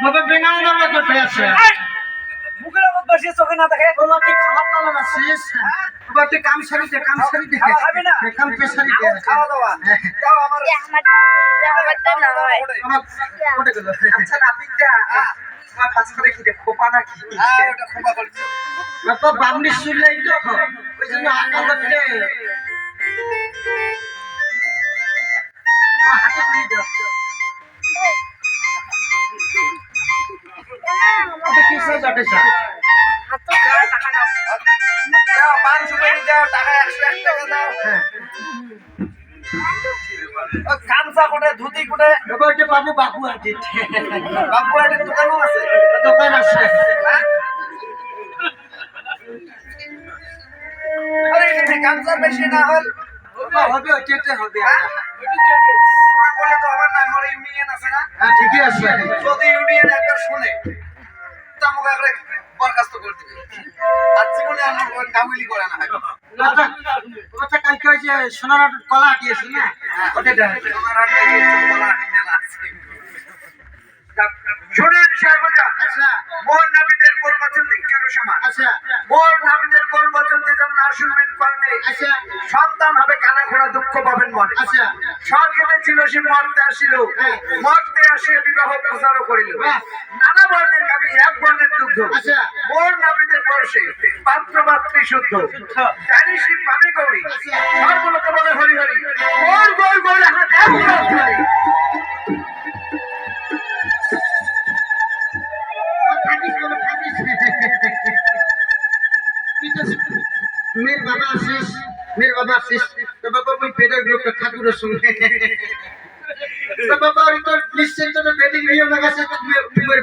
আমার কোথায় আছে। মুখের মধ্যে বসিয়ে চোখে না দেখে। ওলা তুই খাবার তালা আছিস ওলা তুই কাম সারি দে কাম সারি দে। খাওয়া খাবি না? কাম পেশারি দে। খাওয়া দাওয়া। দাও আমার আমারটা না হয়। ওটা গেল। আচ্ছা নাপিতটা তোমার কাজ করে কি রে খোপা নাকি হ্যাঁ ওটা খোপা করছে বাবা বামনি শুনলেই তো ওই জন্য আঁকা করতে হাতে তুলি দাও। ওটা কিসে যাবে স্যার? দাও। পান সুপারি দাও টাকা একশো এক টাকা দাও। হ্যাঁ। গামছা কোটে ধুতি কোটে। বাবা ওটা বাবু বাবু আছে। বাবু একটা দোকানও আছে। দোকান আছে। হ্যাঁ? আরে গামছা বেশি না হল। হবে হবে ইউনিয়ন আছে না? হ্যাঁ ঠিকই আছে। যদি ইউনিয়ন একবার শুনে তো একবার বরখাস্ত করে দিবে। আর জীবনে আমার কামিলি করে না ওটা ওটা কালকে ওই যে সোনার কলা আটিয়েছে না? ওটা মেলা আছে। শুনেন সাহেবরা আচ্ছা। সমান। আচ্ছা। মোর নাবিদের গোল বচন যেন না শুনবেন কর্ণে আচ্ছা। সন্তান হবে কানা খোড়া দুঃখ পাবেন মনে। আচ্ছা। স্বর্গেতে ছিল সে মরতে আসিল। হ্যাঁ। মরতে আসিয়া বিবাহ প্রচারও করিল। নানা বর্ণের গাবি এক বর্ণের দুগ্ধ। মোর নাবিদের বয়সে পাত্র পাত্রী শুদ্ধ। জানি সে পানি গৌরী। সর্বলোকে বলে হরি হরি। গোল গোল গোল হাত মেয়ের বাবা আসিস, মেয়ের বাবা আসিস তো বাবা ওই পেটের গ্রুপটা ঠাকুরের তো বাবা তোর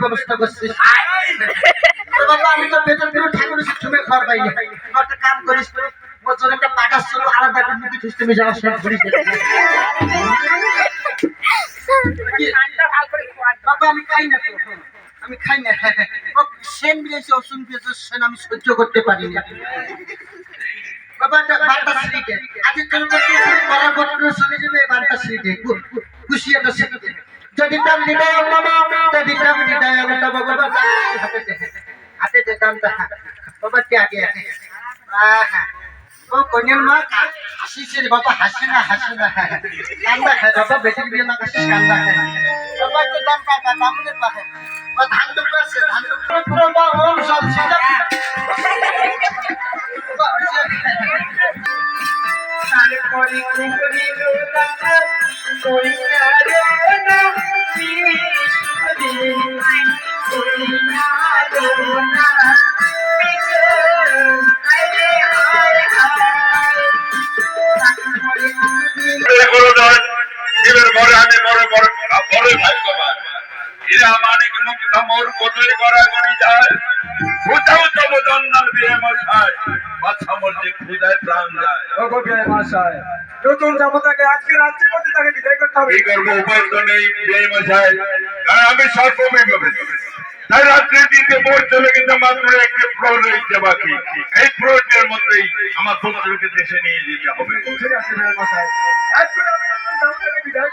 ব্যবস্থা করছিস। তো বাবা আমি একটা কাম করিস একটা আলাদা ঘুরিস বাবা, আমি খাই না আমি খাই না। সেন বিলেছে অসুন বিলেছে সেন আমি সহ্য করতে পারি না। বাবা এটা বার্তা সিরিটে আজ তোর কাছে করার পত্র শুনে যাবে বার্তা সিরিটে খুশি একটা সিরিটে যদি তার হৃদয় মামা যদি তার হৃদয় আমার বাবা হাতে হাতে দে দামটা বাবা, কে আগে আহা। পাকে ও, ধান আছে, ধান মানিক মুক্ত মোর কোটরে গড়া গড়ি যায় কোথাও তব দন্নাল বিয়ে মশাই বাচ্চা মধ্যে খুদায় প্রাণ যায় নতুন জামাতাকে আজকে রাজ্যে মধ্যে তাকে বিদায় করতে হবে। কি করব উপায় তো নেই বিয়ে মশাই কারণ আমি সর্বময় পাবে তাই দিতে মোট চলে গেছে মাত্র একটি ফ্লোর রয়েছে বাকি। এই ফ্লোরটির মধ্যেই আমার পুত্রকে দেশে নিয়ে যেতে হবে। ঠিক আছে মশাই এখন আমি নতুন জামাতাকে বিদায়